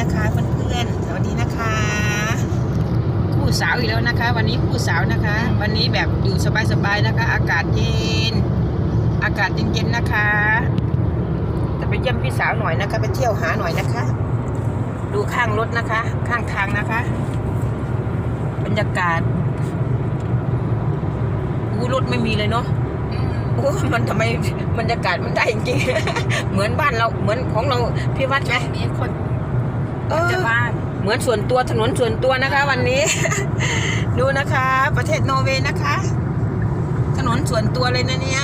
นะคะเพื่อนๆสวัสดีนะคะ คู่สาวอีกแล้วนะคะ วันนี้คู่สาวนะคะ วันนี้แบบอยู่สบายๆนะคะ อากาศเย็น อากาศเย็นๆนะคะจะไปเยี่ยมพี่สาวหน่อยนะคะ ไปเที่ยวหาหน่อยนะคะ ดูข้างรถนะคะ ข้างทางนะคะ บรรยากาศอู้รถไม่มีเลยเนาะโอ้มันทำไมบรรยากาศมันได้จริงๆเหมือนบ้านเราเหมือนของเราพี่วัดไหมมีคน เออจะบ้านเหมือนส่วนตัวถนนส่วนตัวนะคะ วันนี้ ดูนะคะ ประเทศนอร์เวย์นะคะ ถนนส่วนตัวเลยนะเนี่ย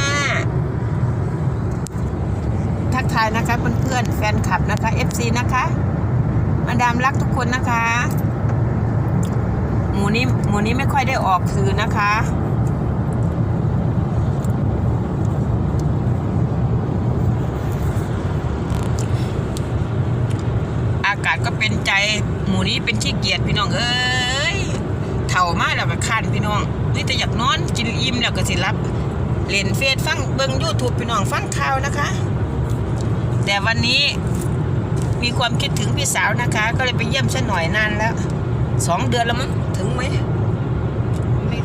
ทักทายนะคะเพื่อนๆแฟนคลับนะคะ FC นะคะ มาดามรักทุกคนนะคะ หมูนี้หมูนี้ไม่ค่อยได้ออกสื่อนะคะากาศก็เป็นใจหมูนี้เป็นขี้เกียจพี่น้องเอ้ยเถ่ามากแล้วก็คันพี่น้องนี่แต่อยากนอนกินอิ่มแล้วก็สิรับเล่นเฟซฟังเบิ่งยูทูบพี่น้องฟังข่าวนะคะ แต่วันนี้มีความคิดถึงพี่สาวนะคะ ก็เลยไปเยี่ยมฉันหน่อยนานแล้วสองเดือนแล้วมั้งถึงไหมไม่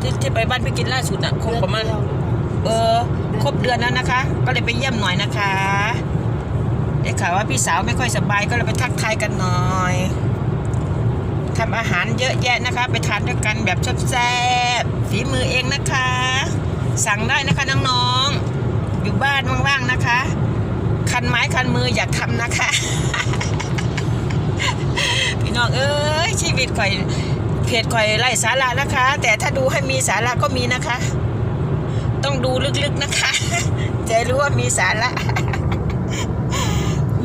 ที่ที่ไปบ้านพี่กินล่าสุดอะคงประมาณเดือนเดียวเออครบเดือนแล้วนะคะ ก็เลยไปเยี่ยมหน่อยนะคะ ได้ข่าวว่าพี่สาวไม่ค่อยสบายก็เลยไปทักทายกันหน่อยทำอาหารเยอะแยะนะคะ ไปทานด้วยกันแบบแซ่บๆฝีมือเองนะคะ สั่งได้นะคะน้องๆอยู่บ้านว่างๆนะคะ คันไม้คันมืออย่าทำนะคะ พี่น้องเอ้ยชีวิตข่อยเพจข่อยไล่สาระนะคะ แต่ถ้าดูให้มีสาระก็มีนะคะ ต้องดูลึกๆนะคะจะรู้ว่ามีสาระ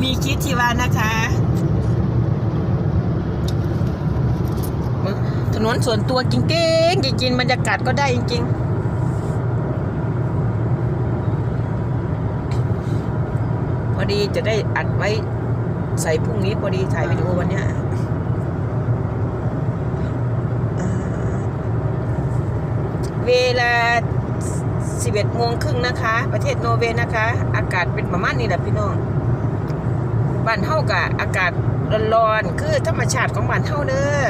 มีคิดที่ว่านะคะถนนส่วนตัวจริงๆจริงๆบรรยากาศก็ได้จริงๆพอดีจะได้อัดไว้ใส่พรุ่งนี้พอดีถ่ายวิดีโอวันเนี้ยอ่าเวลา 11โมงครึ่งนะคะ ประเทศโนเวย์นะคะ อากาศเป็นประมาณนี้แหละพี่น้อง บ้านเฮากะอากาศร้อนๆคือธรรมชาติของบ้านเฮาเด้อ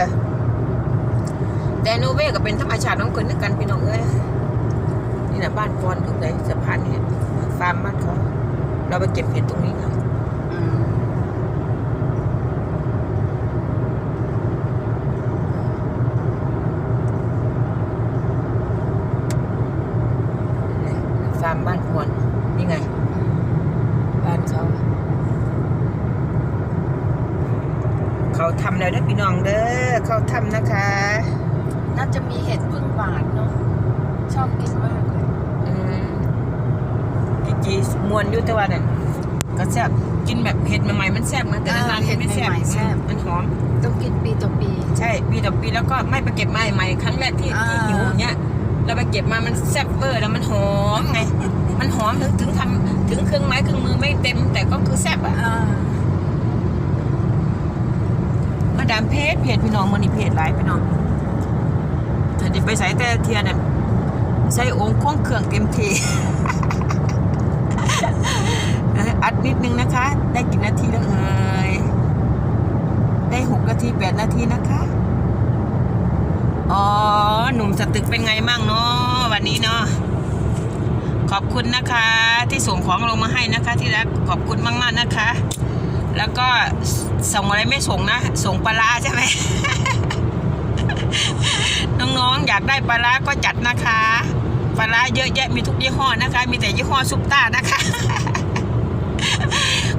แต่นเวย์ก็เป็นธรรมชาติของคนนึกกันพี่น้องเอ้ยนี่นะบ้านฟอนตรงไหนสะพานนี่ฟาร์มบ้านเขาเราไปเก็บเห็ดตรงนี้ค่ะ อืม ฟาร์มบ้านฟอนนี่ไง บ้านเขา เขาทำ แล้วนะพี่น้องเด้อเขาทำนะคะ น่าจะมีเห็ดพึ่งหวานเนาะชอบกินมากเลยอืมจีจีมวนอยุตะวันน่ะก็แซ่บกินแบบเผ็ดใหม่ๆมันแซ่บนะแต่นานๆไม่แซ่บมันหอม ต้องกินปีต่อปี ใช่ปีต่อปีแล้วก็ไม่ไปเก็บมาใหม่ๆครั้งแรกที่อ่าที่หิวอย่างเงี้ยเราไปเก็บมามันแซ่บเวอร์แล้วมันหอมไง มันหอมถึงถึงทำถึงเครื่องไม้เครื่องมือไม่เต็ม แต่ก็คือแซ่บอะอ่า มาดามเพจเพจพี่น้องมันนี่เพจหลายพี่น้องถ้าจะไปใส่แต่เทียนน่ะใส่องค์ข้องเครื่องเต็มทีอออัดนิดนึงนะคะ ได้กี่นาทีแล้วเอ่ยได้หกนาทีแปดนาทีนะคะ อ๋อ หนุ่มสตึกเป็นไงมั่งเนาะวันนี้เนาะขอบคุณนะคะ ที่ส่งของลงมาให้นะคะ ที่รักขอบคุณมากๆนะคะ แล้วก็ส่งอะไรไม่ส่งนะ ส่งปลาใช่ไหม น้องๆ อยากได้ปลาก็จัดนะคะปลาเยอะแยะมีทุกยี่ห้อนะคะ มีแต่ยี่ห้อซุปต้านะคะ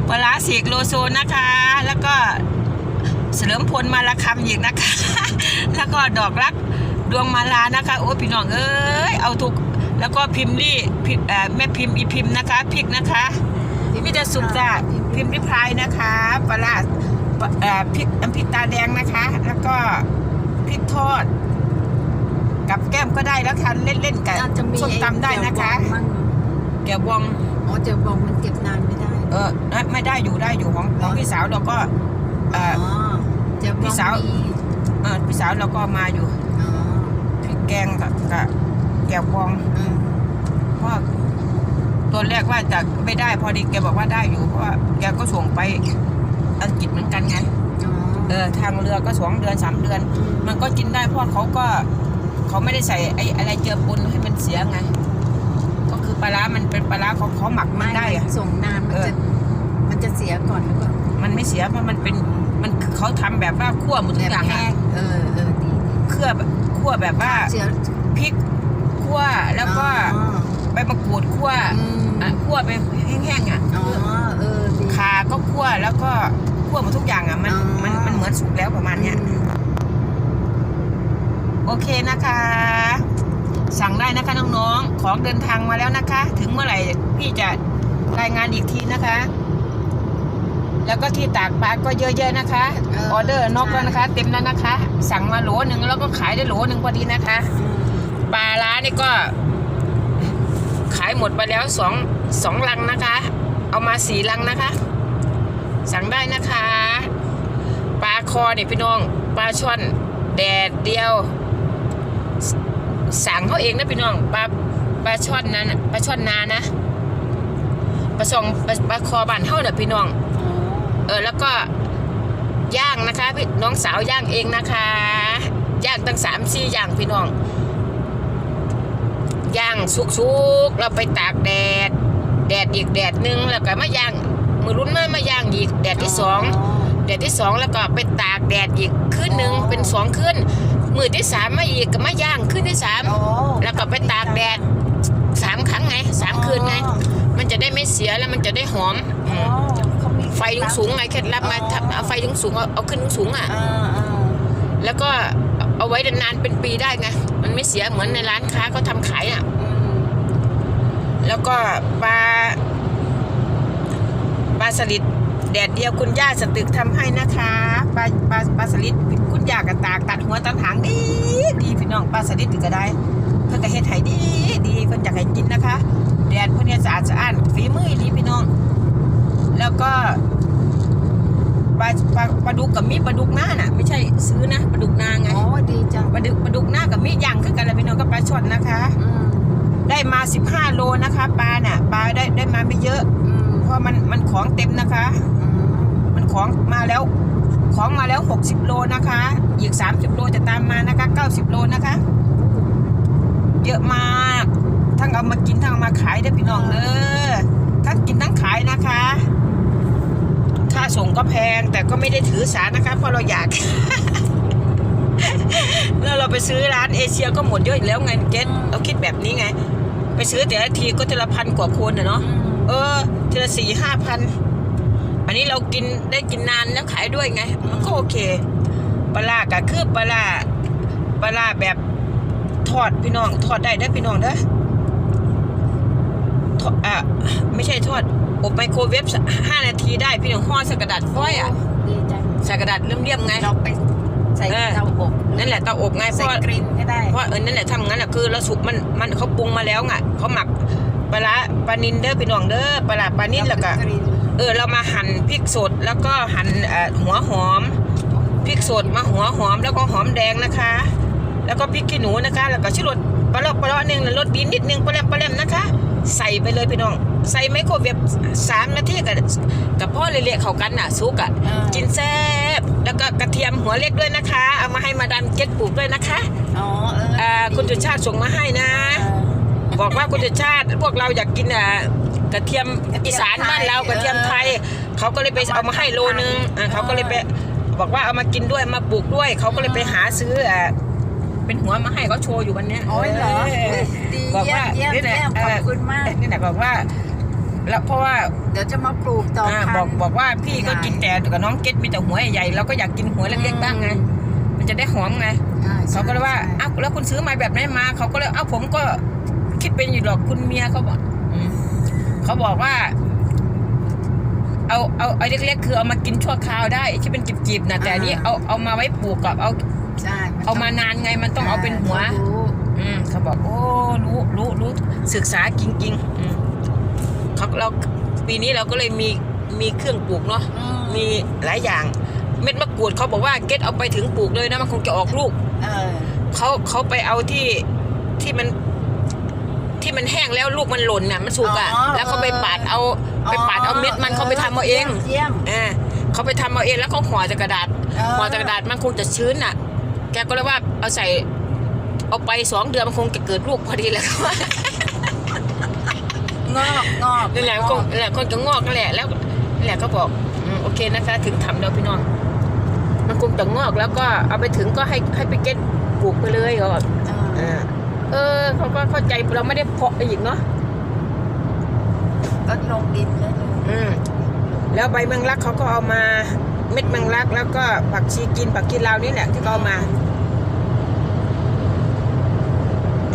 ปลาเสกโลโซนะคะ แล้วก็เสริมพลมาละคำอีกนะคะ แล้วก็ดอกรักดวงมาลานะคะ โอ้พี่น้องเอ้ยเอาทุก แล้วก็พิมพ์ลี่แม่พิมพ์อีพิมพ์นะคะพริกนะคะ มีแต่สุปจ้าพิมพ์ริพายนะคะปลาร้าปลาเอ่อพริกน้ำพริกตาแดงนะคะ แล้วก็พริกทอด กับแก้มก็ได้แล้วทานเล่นๆกับน่าจะมีส้มตำได้นะคะเจียวบองมั่งแกวบองอ๋อเจียวบองมันเก็บนานไม่ได้ เออไม่ได้อยู่ได้อยู่ของของพี่สาวเราก็เออ๋ออเจียวบองพี่สาวมีเออพี่สาวเราก็มาอยู่อ๋อพริกแกงกับกับแกวบองอืมเพราะว่าตัวแรกว่าจะไม่ได้พอดีแกบอกว่าได้อยู่เพราะว่าแกก็ส่งไปอังกฤษเหมือนกันไงอทางเรือก็สองเดือนสามเดือน มันก็กินได้เพราะเขาก็เขาไม่ได้ใส่ไอ้อะไรเจือปนให้มันเสียไงก็คือปลาร้ามันเป็นปลาร้าเขาเขาหมักมันได้อะส่งนานมันเออจะมันจะเสียก่อนหรือเปล่ามันไม่เสียเพราะมันเป็นมันเขาทำแบบว่าคั่วหมดทุแบกบอย่างแห้อะงเออเออดีคั่วแบบคั่วแบบว่าเชื้อพริกคั่วแล้วก็อ๋อ ใบมะกรูดคั่วอืมอะคั่วไปแห้งๆอะอ๋อเออดีขาก็คั่วแล้วก็คั่วหมดทุกอย่างอะมันอ๋อมันมันเหมือนสุกแล้วประมาณเนี้ยอืมโอเคนะคะ สั่งได้นะคะน้องๆของเดินทางมาแล้วนะคะ ถึงเมื่อไหร่พี่จะรายงานอีกทีนะคะ แล้วก็ที่ตากปลาก็เยอะๆนะคะออเดอร์นอกแล้วนะคะ เต็มแล้วนะคะ สั่งมาโหลหนึ่งแล้วก็ขายได้โหลหนึ่งพอดีนะคะปลาร้านี่ก็ ขายหมดไปแล้วสองสองลังนะคะ เอามาสี่ลังนะคะ สั่งได้นะคะ ปลาคอเนี่ยพี่น้องปลาช่อนแดดเดียวสสั่งเขาเองนะพี่น้องปลาปลาช่อนนั้นน่ะปลาช่อนนานะปลาซองปลาปลาคอบานเท่าเน่ะพี่น้อง เออแล้วก็ย่างนะคะพี่น้องสาวย่างเองนะคะย่างตั้งสามสี่อย่างพี่น้อง ย่างสุกๆเราไปตากแดด แดดอีกแดดหนึ่งแล้วก็มาย่างมือรุ่นมามาย่างอีกแดดที่สองแดดที่สองแล้วก็ไปตากแดดอีกคืนหนึ่งเป็นสองคืนมือที่สามมาอีกก็มาย่างคืนที่สามอ๋อแล้วก็ไปตากแดดสามครั้งไงสามคืนไง มันจะได้ไม่เสียแล้วมันจะได้หอมอ๋อเขามีไฟสูงๆไงเคล็ดลับมาทำเอาไฟสูงๆเอาเอาขึ้นสูงๆอะอ่าอ่าแล้วก็ เอาไว้นานๆเป็นปีได้ไง มันไม่เสียเหมือนในร้านค้าเขาทำขายอะแล้วก็ปลาปลาสลิดแดดเดียวคุณย่าสตึกทำให้นะคะปลาปลาปลาสลิดคุณย่ากระตากตัดหัวตัดหางดีดีพี่น้องปลาสลิดก็ได้ เพื่อกระเฮ็ดไห้ดีดีเพิ่นอยากให้กินนะคะ แดดพิ่นเนี่ยสะอาดสะอ้านฝีมือดีพี่น้อง แล้วก็ ปลาปลาปลาดุกกับมีปลาดุกหน้าน่ะ ไม่ใช่ซื้อนะปลาดุกนาไงอ๋อดีจังปลาดุกปลาดุกหน้ากับมีย่างคือกันแหละพี่น้องกับปลาช่อนนะคะ อืมได้มา 15 โลนะคะ ปลาน่ะปลาได้ได้มาไม่เยอะ อืมเพราะมันมันของเต็มนะคะ อืมมันของมาแล้ว ของมาแล้ว 60 โลนะคะ อีก 30 โลจะตามมานะคะ 90 โลนะคะ เยอะมาก ทั้งเอามากินทั้งเอามาขายได้อพี่น้องเด้อทั้งกินทั้งขายนะคะ ค่าส่งก็แพง แต่ก็ไม่ได้ถือสานะคะเพราะเราอยาก แล้วเราไปซื้อร้านเอเชียก็หมดเยอะอยู่แล้วไงเกตเราคิดแบบนี้ไง ไปซื้อแต่ละทีก็ทีละพันกว่าคนอะเนาะเออทีละสี่ห้าพันอันนี้เรากินได้กินนานแล้วขายด้วยไง มันก็โอเคปลาร้าก็คือปลาร้าปลาร้าแบบทอดพี่น้องทอดได้ได้อพี่น้องเด้อทอดอะ ไม่ใช่ทอดอบไมโครเวฟห้านาทีได้พี่น้องห่อใส่กระดาษฟอยล์อะดีจังใส่กระดาษเลี่ยมๆไงเราไปใส่เออเตาอบนั่นแหละเตาอบไงเพใส่ราะกรีนก็ได้เพราะเออนั่นแหละทำงั้นอะคือเราสุกมันมันเขาปรุงมาแล้วไงเขาหมักปลาร้าปลานินเด้อพี่น้องเด้อปลาร้าปลานินแล้วก็กรีนเออเรามาหั่นพริกสดแล้วก็หั่นเอ่อหัวหอมพริกสดมาหัวหอมแล้วก็หอมแดงนะคะ แล้วก็พริกขี้หนูนะคะ แล้วก็ชิรสปลาเลาะปลาเลาะหนึ่งแล้วรสดีนิดนึงปลาแรมปลาแรมนะคะ ใส่ไปเลยพี่น้อง ใส่ไมโครเวฟสามนาทีกับกับพ่อเละๆเข้ากันน่ะซุกอะอ่ากินแซ่บแล้วก็กระเทียมหัวเล็กด้วยนะคะ เอามาให้มาดามเก็ตปลูกด้วยนะคะอ๋อเอออ่าคุณจุชาติส่งมาให้นะเออบอกว่าคุณจุชาติพวกเราอยากกินอะกระเทียมกระเทียมอีสานบ้านเราไทยกระเทียมไทยเขาก็เลยไปเอามาให้โลนึงอะเขาก็เลยไปบอกว่าเอามากินด้วยมาปลูกด้วย เขาก็เลยไปหาซื้ออะ เป็นหัวมาให้เขาโชว์อยู่วันเนี้ยโอ้ยเหรอเออดีบอกเยี่ยว่ามเยี่ยมนี่แหละเยี่ยมเอขอบอคุณมากนี่แหละบอกว่า แล้วเพราะว่าเดี๋ยวจะมาปลูกต่ออ่าพันบอกบอกว่าพี่ก็ใหญ่ กินแต่กับน้องเก็ตมีแต่หัวใหญ่ๆเราก็อยากกินหัวเล็กๆบ้างไง มันจะได้หอมไงใช่เขาก็เลยว่าใช่ อ้าวแล้วคุณซื้อมาแบบไหนมา เขาก็เลยอ้าวผมก็คิดเป็นอยู่หรอกคุณเมียเขาบอกอืมเขาบอกว่า เอาเอาเอาเล็กๆคือเอามากินชั่วคราวได้ที่เป็นจีบๆนะแต่อันนี้เอาเอามาไว้ปลูกกับเอาใช่ เอามานานไงมันต้องเอาเป็นหัวขารู้อืมเขาบอกโอ้รู้รู้รู้ศึกษาจริงๆอืมเขาเราปีนี้เราก็เลยมีมีเครื่องปลูกเนาะอืมมีหลายอย่าง เม็ดมะกรูดเขาบอกว่าเก็ตเอาไปถึงปลูกเลยนะมันคงจะออกลูกเออเขาเขาไปเอาที่ที่มันที่มันแห้งแล้วลูกมันหล่นน่ะมันสุกอะอ๋อแล้วเขาไปปาดเอาไปปาดเอาเม็ดมันเขาไปทำเอาเองเยี่ยมอ่าเขาไปทำเอาเองแล้วเขาห่อจากกระดาษเออห่อจากกระดาษมันคงจะชื้นอะ แกก็เลยว่าเอาใส่เอาไปสองเดือนมันคงจะเกิดลูกพอดีแหละเขาว่างอกงอกนั่นแหละคงนั่นแหละคงจะงอกนั่นแหละแล้วนั่นแหละก็บอกอืมโอเคนะคะ ถึงทำแล้วพี่น้อง มันคงจะงอกแล้วก็เอาไปถึงก็ให้ให้ไปเก็ตปลูกไปเลยเขาบอกเออเออเออเขาก็เข้าใจเราไม่ได้เพาะอีกเนาะก็ลงดินแล้วลูกอืมแล้วใบแมงลักเขาก็เอามาเม็ดแมงลักแล้วก็ผักชีกินผักกินลาวนี่แหละที่เขาเอามาอ่า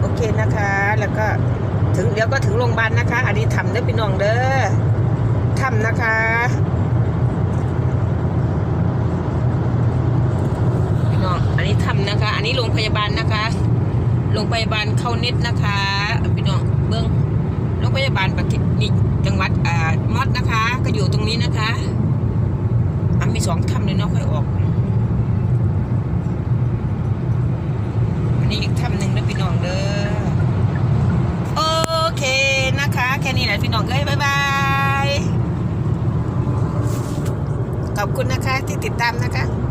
โอเคนะคะ แล้วก็ถึงเดี๋ยวก็ถึงโรงพยาบาลนะคะ อันนี้ทำเด้อพี่น้องเด้อทำนะคะพี่น้องอันนี้ทำนะคะ อันนี้โรงพยาบาลนะคะโรงพยาบาลเข้าน็ตนะคะพี่น้องเบื้องโรงพยาบาลประเทศนี่จังหวัดอ่ามอดนะคะ ก็อยู่ตรงนี้นะคะอะมีสองถ้ำเลยเนาะค่อยออก อันนี้อีกถ้ำหนึ่งนะพี่น้องเด้อโอเคนะคะ แค่นี้แหละพี่น้องเอ้ยบ๊ายบายขอบคุณนะคะที่ติดตามนะคะอืม